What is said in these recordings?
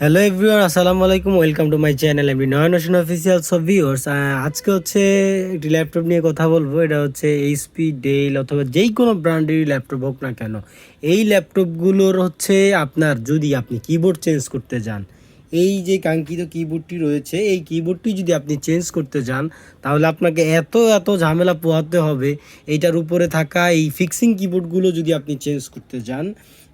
Hello everyone আসসালামু আলাইকুম welcome to my channel এমনি নয়ন হোসেন অফিসিয়াল সব ভিউয়ার্স আজকে হচ্ছে একটি ল্যাপটপ নিয়ে কথা বলব, এটা হচ্ছে এইচপি ডেল অথবা যেই কোনো ব্র্যান্ডেরই ল্যাপটপ হোক না কেন। এই ল্যাপটপগুলোর হচ্ছে আপনার, যদি আপনি কিবোর্ড চেঞ্জ করতে যান এই যে কাঙ্ক্ষিত কিবোর্ডটি রয়েছে, এই কিবোর্ডটি যদি আপনি চেঞ্জ করতে যান, তাহলে আপনাকে এত এত ঝামেলা পোহাতে হবে। এইটার উপরে থাকা এই ফিক্সিং কিবোর্ডগুলো যদি আপনি চেঞ্জ করতে যান,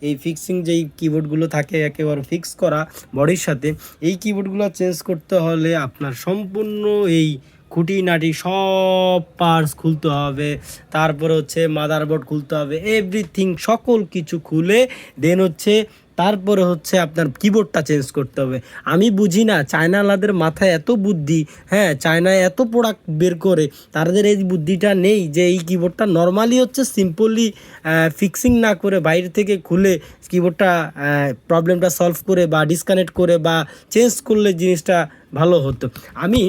এই ফিক্সিং যেই কিবোর্ডগুলো থাকে একেবারে ফিক্স করা বডির সাথে, এই কিবোর্ডগুলো চেঞ্জ করতে হলে আপনার সম্পূর্ণ এই খুঁটিনাটি সব পার্টস খুলতে হবে। তারপরে হচ্ছে মাদারবোর্ড খুলতে হবে। এভরিথিং সকল কিছু খুলে দেন হচ্ছে তারপরে হচ্ছে আপনার কিবোর্ডটা চেঞ্জ করতে হবে। আমি বুঝি না, চায়নালাদের মাথায় এত বুদ্ধি হ্যাঁ চায়নায় এত প্রোডাক্ট বের করে, তাদের এই বুদ্ধিটা নেই যে এই কিবোর্ডটা নর্মালি হচ্ছে সিম্পলি ফিক্সিং না করে বাইরে থেকে খুলে কিবোর্ডটা প্রবলেমটা সলভ করে বা ডিসকানেক্ট করে বা চেঞ্জ করলে জিনিসটা ভালো হতো। আমি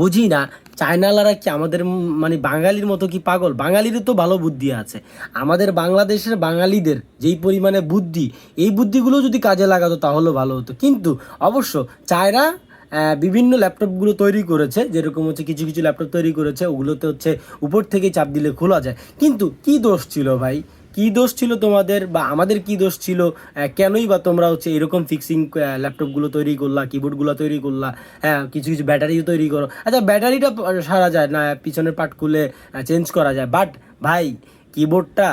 বুঝি না চায়নালারা কি আমাদের মানে বাঙালির মতো কি পাগল? বাঙালিরও তো ভালো বুদ্ধি আছে। আমাদের বাংলাদেশের বাঙালিদের যেই পরিমাণে বুদ্ধি, এই বুদ্ধিগুলো যদি কাজে লাগাতো তাহলেও ভালো হতো। কিন্তু অবশ্য চায়না বিভিন্ন ল্যাপটপগুলো তৈরি করেছে, যেরকম হচ্ছে কিছু কিছু ল্যাপটপ তৈরি করেছে, ওগুলোতে হচ্ছে উপর থেকে চাপ দিলে খোলা যায়। কিন্তু কি দোষ ছিল ভাই? কি দোষ ছিল তোমাদের বা আমাদের কি দোষ ছিল? কেনই বা তোমরা হচ্ছে এরকম ফিক্সিং ল্যাপটপগুলো তৈরি করলা কিবোর্ডগুলো তৈরি করলা? হ্যাঁ কিছু কিছু ব্যাটারিও তৈরি করো। আচ্ছা ব্যাটারিটা সারা যায় না, পিছনের পার্ট খুলে চেঞ্জ করা যায়। বাট ভাই কিবোর্ডটা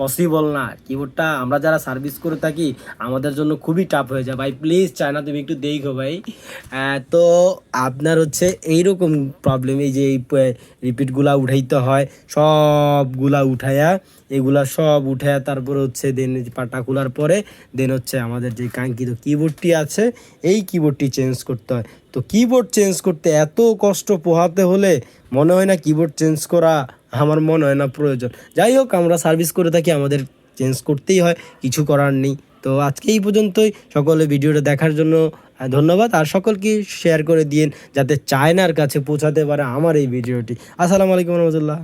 পসিবল না। কিবোর্ডটা আমরা যারা সার্ভিস করে থাকি, আমাদের জন্য খুবই টাফ হয়ে যায়। ভাই প্লিজ চায়না, তুমি একটু দেখো ভাই। তো আপনার হচ্ছে এইরকম প্রবলেম যে এই রিপিটগুলা উঠাইতে হয়, সবগুলা উঠায়া, এগুলা সব উঠায়া, তারপরে হচ্ছে দেন পাটা খোলার পরে দেন হচ্ছে আমাদের যে কাঙ্ক্ষিত কিবোর্ডটি আছে, এই কিবোর্ডটি চেঞ্জ করতে হয়। তো কিবোর্ড চেঞ্জ করতে এত কষ্ট পোহাতে হলে মনে হয় না কিবোর্ড চেঞ্জ করা আমার মনে হয় না প্রয়োজন। যাই হোক, আমরা সার্ভিস করে থাকি, আমাদের চেঞ্জ করতেই হয়, কিছু করার নেই। তো আজকে এই পর্যন্তই, সকলে ভিডিওটা দেখার জন্য ধন্যবাদ। আর সকলকে শেয়ার করে দিন যাতে চায়নার কাছে পৌঁছাতে পারে আমার এই ভিডিওটি। আসসালামু আলাইকুম রহমতুল্লাহ।